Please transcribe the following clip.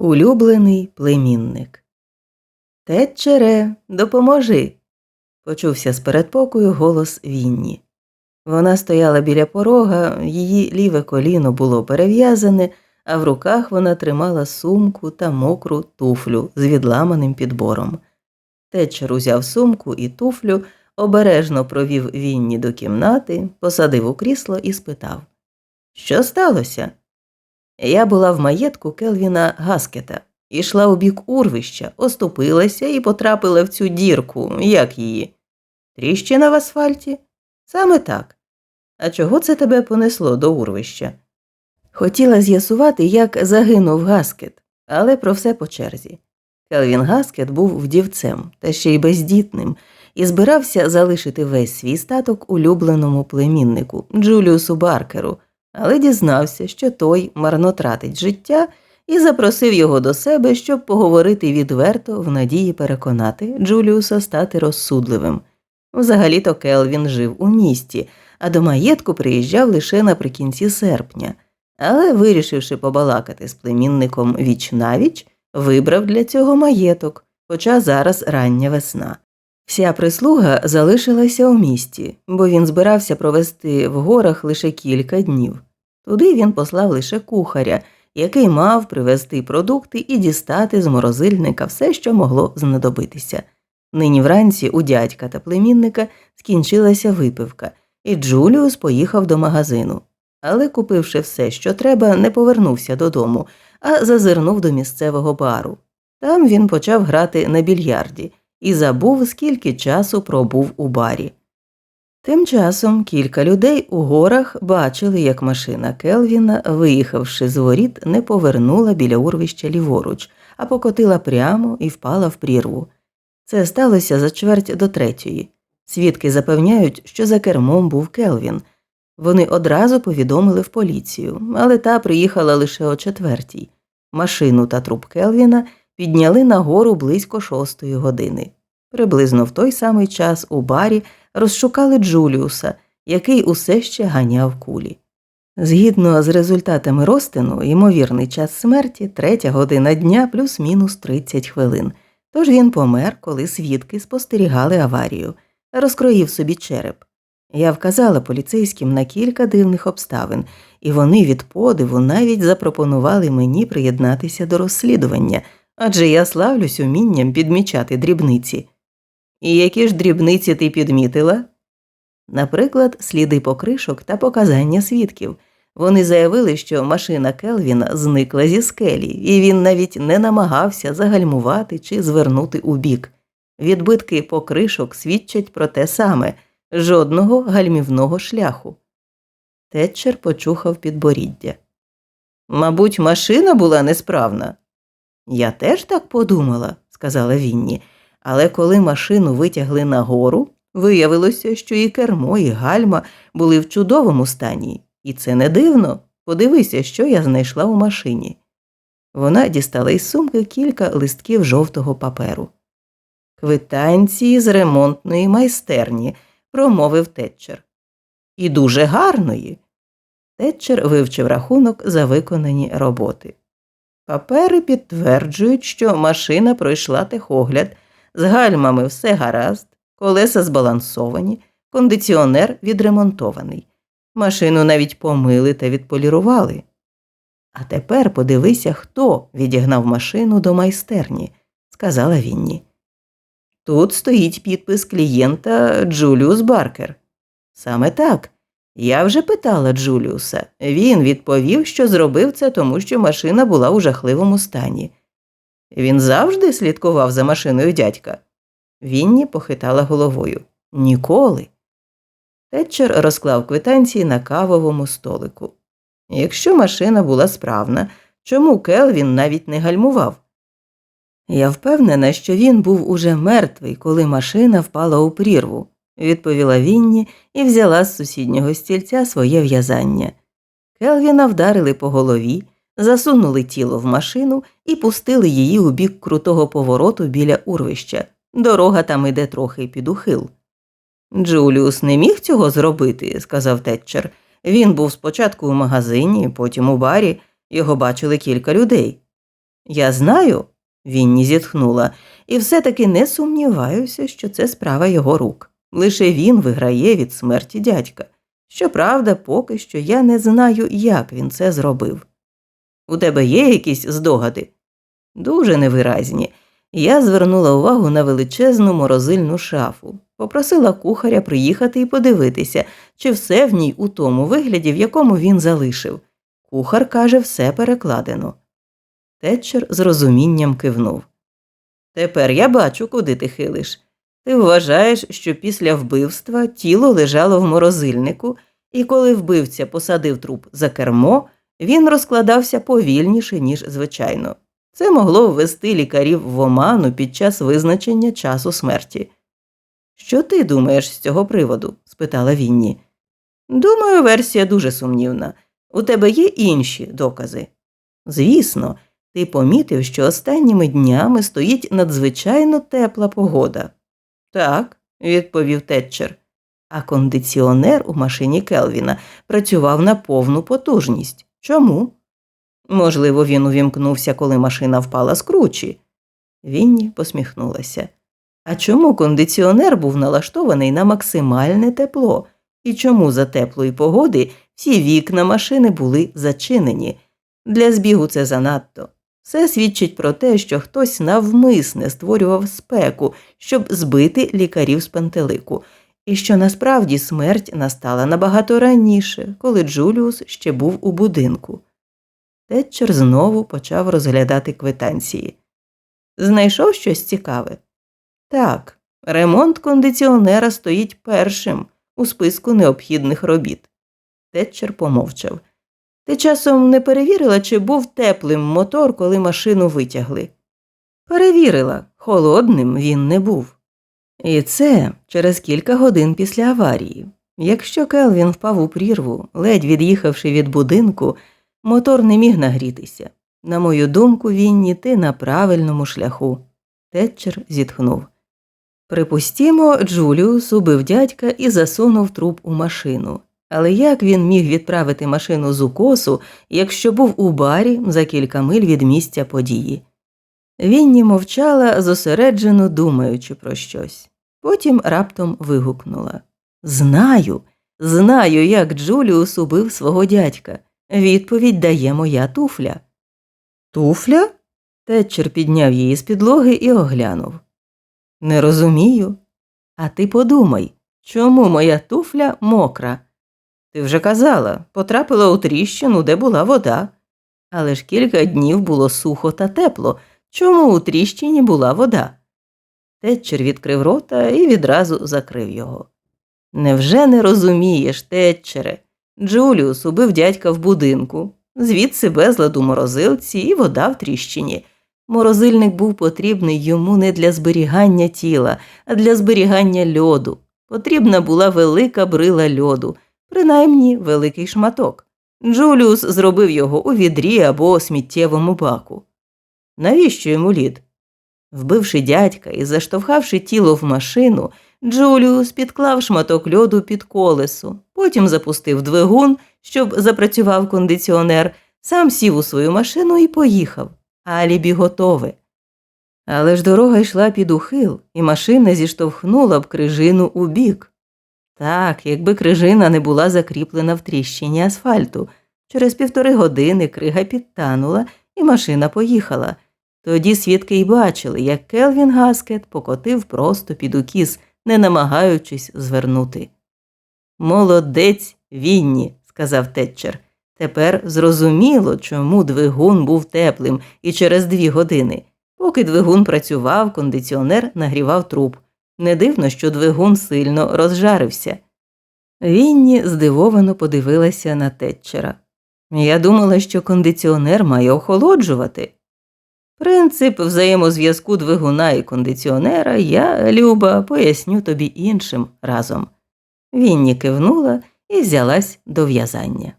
Улюблений племінник. Тетчере, допоможи. почувся з передпокою голос Вінні. Вона стояла біля порога, її ліве коліно було перев'язане, а в руках вона тримала сумку та мокру туфлю з відламаним підбором. Тетчер узяв сумку і туфлю, обережно провів Вінні до кімнати, посадив у крісло і спитав Що сталося? Я була в маєтку Келвіна Гаскета, ішла у бік урвища, оступилася і потрапила в цю дірку, як її? Тріщина в асфальті? Саме так. А чого це тебе понесло до урвища? Хотіла з'ясувати, як загинув Гаскет, але про все по черзі. Келвін Гаскет був вдівцем та ще й бездітним, і збирався залишити весь свій статок улюбленому племіннику Джуліусу Баркеру, але дізнався, що той марно тратить життя, і запросив його до себе, щоб поговорити відверто в надії переконати Джуліуса стати розсудливим. Взагалі-то Келвін жив у місті, а до маєтку приїжджав лише наприкінці серпня, але, вирішивши побалакати з племінником віч навіч, вибрав для цього маєток, хоча зараз рання весна. Вся прислуга залишилася у місті, бо він збирався провести в горах лише кілька днів. Туди він послав лише кухаря, який мав привезти продукти і дістати з морозильника все, що могло знадобитися. Нині вранці у дядька та племінника скінчилася випивка, і Джуліус поїхав до магазину. Але, купивши все, що треба, не повернувся додому, а зазирнув до місцевого бару. Там він почав грати на більярді і забув, скільки часу пробув у барі. Тим часом кілька людей у горах бачили, як машина Келвіна, виїхавши з воріт, не повернула біля урвища ліворуч, а покотила прямо і впала в прірву. Це сталося за чверть до третьої. Свідки запевняють, що за кермом був Келвін. Вони одразу повідомили в поліцію, але та приїхала лише о четвертій. Машину та труп Келвіна підняли нагору близько шостої години. Приблизно в той самий час у барі розшукали Джуліуса, який усе ще ганяв кулі. Згідно з результатами розтину, ймовірний час смерті третя година дня плюс-мінус 30 хвилин. Тож він помер, коли свідки спостерігали аварію, розкроїв собі череп. Я вказала поліцейським на кілька дивних обставин, і вони від подиву навіть запропонували мені приєднатися до розслідування, адже я славлюсь умінням підмічати дрібниці. І які ж дрібниці ти підмітила? Наприклад, сліди покришок та показання свідків. Вони заявили, що машина Келвіна зникла зі скелі, і він навіть не намагався загальмувати чи звернути у бік. Відбитки покришок свідчать про те саме жодного гальмівного шляху. Тетчер почухав підборіддя. Мабуть, машина була несправна. Я теж так подумала, сказала Вінні, але коли машину витягли нагору, виявилося, що і кермо, і гальма були в чудовому стані, і це не дивно. Подивися, що я знайшла у машині. Вона дістала із сумки кілька листків жовтого паперу. Квитанції з ремонтної майстерні, промовив Тетчер. І дуже гарної. Тетчер вивчив рахунок за виконані роботи. Папери підтверджують, що машина пройшла техогляд, з гальмами все гаразд, колеса збалансовані, кондиціонер відремонтований. Машину навіть помили та відполірували. А тепер подивися, хто відігнав машину до майстерні, сказала Вінні. Тут стоїть підпис клієнта Джуліус Баркер. Саме так. Я вже питала Джуліуса. Він відповів, що зробив це, тому що машина була у жахливому стані. Він завжди слідкував за машиною дядька. Вінні похитала головою. Ніколи. Тетчер розклав квитанції на кавовому столику. Якщо машина була справна, чому Келвін навіть не гальмував? Я впевнена, що він був уже мертвий, коли машина впала у прірву, відповіла Вінні і взяла з сусіднього стільця своє в'язання. Келвіна вдарили по голові, засунули тіло в машину і пустили її у бік крутого повороту біля урвища. Дорога там іде трохи під ухил. Джуліус не міг цього зробити, сказав Тетчер. Він був спочатку у магазині, потім у барі, його бачили кілька людей. Я знаю, Вінні зітхнула, і все-таки не сумніваюся, що це справа його рук. Лише він виграє від смерті дядька. Щоправда, поки що я не знаю, як він це зробив. У тебе є якісь здогади? Дуже невиразні. Я звернула увагу на величезну морозильну шафу, попросила кухаря приїхати і подивитися, чи все в ній у тому вигляді, в якому він залишив. Кухар каже, все перекладено. Тетчер з розумінням кивнув. Тепер я бачу, куди ти хилиш. Ти вважаєш, що після вбивства тіло лежало в морозильнику, і коли вбивця посадив труп за кермо, він розкладався повільніше, ніж звичайно. Це могло ввести лікарів в оману під час визначення часу смерті. Що ти думаєш з цього приводу? спитала Вінні. Думаю, версія дуже сумнівна. У тебе є інші докази? Звісно, ти помітив, що останніми днями стоїть надзвичайно тепла погода. Так, відповів Тетчер. А кондиціонер у машині Келвіна працював на повну потужність. Чому? Можливо, він увімкнувся, коли машина впала з кручі. Вінні посміхнулася. А чому кондиціонер був налаштований на максимальне тепло? І чому за теплої погоди всі вікна машини були зачинені? Для збігу це занадто. Все свідчить про те, що хтось навмисне створював спеку, щоб збити лікарів з пантелику, і що насправді смерть настала набагато раніше, коли Джуліус ще був у будинку. Тетчер знову почав розглядати квитанції. Знайшов щось цікаве? Так, ремонт кондиціонера стоїть першим у списку необхідних робіт. Тетчер помовчав. Ти часом не перевірила, чи був теплим мотор, коли машину витягли? Перевірила, холодним він не був. І це через кілька годин після аварії. Якщо Келвін впав у прірву, ледь від'їхавши від будинку, мотор не міг нагрітися. На мою думку, Вінні, ти на правильному шляху. Тетчер зітхнув. Припустімо, Джуліус убив дядька і засунув труп у машину. Але як він міг відправити машину з укосу, якщо був у барі за кілька миль від місця події? Вінні мовчала, зосереджено думаючи про щось. Потім раптом вигукнула Знаю, знаю, як Джуліус убив свого дядька. Відповідь дає моя туфля. Туфля? Тетчер підняв її з підлоги і оглянув. Не розумію. А ти подумай, чому моя туфля мокра? Ти вже казала, потрапила у тріщину, де була вода. Але ж кілька днів було сухо та тепло. Чому у тріщині була вода? Тетчер відкрив рота і відразу закрив його. Невже не розумієш, Тетчере? Джуліус убив дядька в будинку, звідси безлад у морозилці і вода в тріщині. Морозильник був потрібний йому не для зберігання тіла, а для зберігання льоду. Потрібна була велика брила льоду, принаймні великий шматок. Джуліус зробив його у відрі або сміттєвому баку. Навіщо йому лід? Вбивши дядька і заштовхавши тіло в машину, Джуліус підклав шматок льоду під колесо, потім запустив двигун, щоб запрацював кондиціонер, сам сів у свою машину і поїхав. Алібі готове. Але ж дорога йшла під ухил, і машина зіштовхнула б крижину у бік. Так, якби крижина не була закріплена в тріщині асфальту, через півтори години крига підтанула, і машина поїхала. Тоді свідки й бачили, як Келвін Гаскет покотив просто під укіс, не намагаючись звернути. Молодець Вінні, сказав Тетчер. Тепер зрозуміло, чому двигун був теплим і через дві години. Поки двигун працював, кондиціонер нагрівав труп. Не дивно, що двигун сильно розжарився. Вінні здивовано подивилася на Тетчера. Я думала, що кондиціонер має охолоджувати. Принцип взаємозв'язку двигуна і кондиціонера я, Люба, поясню тобі іншим разом. Вінні кивнула і взялась до в'язання.